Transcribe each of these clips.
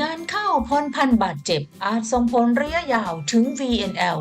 งานเข้าพรพันบาดเจ็บ อาจส่งผลระยะยาวถึง VNL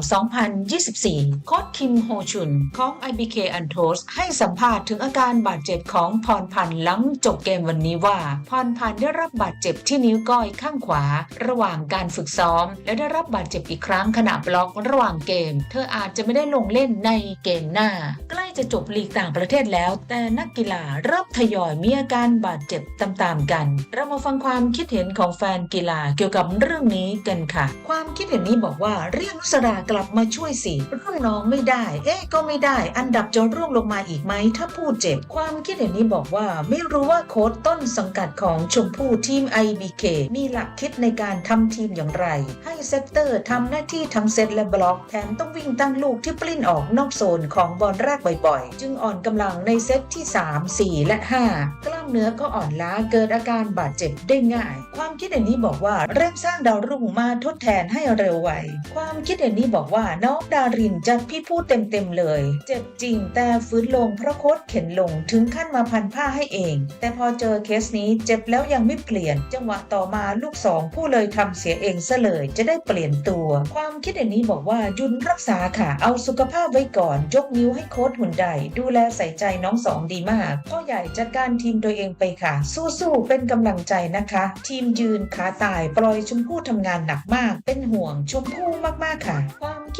2024 โค้ชคิมโฮชุนของ IBK a n t o s ให้สัมภาษณ์ถึงอาการบาดเจ็บของพรพันธ์หลังจบเกมวันนี้ว่าพรพันธ์ได้รับบาดเจ็บที่นิ้วก้อยข้างขวา ระหว่างการฝึกซ้อม และได้รับบาดเจ็บอีกครั้งขณะบล็อกระหว่างเกม เธออาจจะไม่ได้ลงเล่นในเกมหน้า ใกล้จะจบลีกต่างประเทศแล้ว แต่นักกีฬาเริ่มทยอยมีอาการบาดเจ็บตามๆกัน เรามาฟังความคิดเห็นของแฟนกีฬาเกี่ยวกับเรื่องนี้กันค่ะ ความคิดเห็นนี้บอกว่าเรียกนุสรากลับมาช่วยสิรุ่นน้องไม่ได้ เอ๊ะก็ไม่ได้ อันดับจะร่วงลงมาอีกไหมถ้าพูดเจ็บ ความคิดเห็นนี้บอกว่าไม่รู้ว่าโค้ชต้นสังกัดของชมพู่ทีม IBK มีหลักคิดในการทำทีมอย่างไร ให้เซตเตอร์ทำหน้าที่ทั้งเซตและบล็อกแถมต้องวิ่งตั้งลูกที่ปลิ้นออกนอกโซนของบอลแรกบ่อยๆ จึงอ่อนกำลังในเซตที่ 3 4 และ5กล้า เนื้อก็อ่อนล้าเกิดอาการบาดเจ็บได้ง่าย ความคิดเห็นนี้บอกว่าเร่งสร้างดาวรุ่งมาทดแทนให้เร็วไวความคิดเห็นนี้บอกว่าน้องดารินจัดพี่พูดเต็มๆเลย เจ็บจริงแต่ฟื้นลงเพราะโค้ชเข็นลงถึงขั้นมาพันผ้าให้เอง แต่พอเจอเคสนี้เจ็บแล้วยังไม่เปลี่ยน จังหวะต่อมาลูกสองผู้เลยทำเสียเองซะเลยจะได้เปลี่ยนตัว ความคิดเห็นนี้บอกว่ายุนรักษาค่ะ เอาสุขภาพไว้ก่อนยกนิ้วให้โค้ชหุ่นใดดูแลใส่ใจน้องสองดีมากพ่อใหญ่จัดการทีมตัวเองไปค่ะ สู้ๆเป็นกำลังใจนะคะ ทีมยืนขาตายปล่อยชมพู่ทำงานหนักมาก เป็นห่วงชมพู่มากๆค่ะ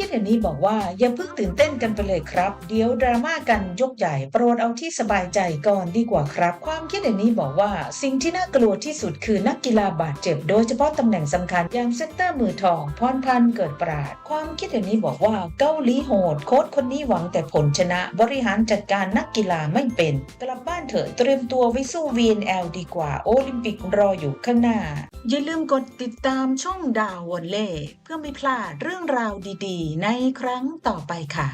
คิดเห็นนี้บอกว่าอย่าเพิ่งตื่นเต้นกันไปเลยครับ เดี๋ยวดราม่ากันยกใหญ่โปรดเอาที่สบายใจก่อนดีกว่าครับ ความคิดเห็นนี้บอกว่า สิ่งที่น่ากลัวที่สุดคือนักกีฬาบาดเจ็บ โดยเฉพาะตำแหน่งสำคัญอย่างเซนเตอร์มือทองพรพันธ์เกิดปราด ความคิดเห็นนี้บอกว่าเกาหลีโหด โค้ชคนนี้หวังแต่ผลชนะ บริหารจัดการนักกีฬาไม่เป็น กลับบ้านเถอะเตรียมตัวไว้สู้ VNL ดีกว่าโอลิมปิกรออยู่ข้างหน้า อย่าลืมกดติดตามช่องดาววอลเล่เพื่อไม่พลาดเรื่องราวดีๆในครั้งต่อไปค่ะ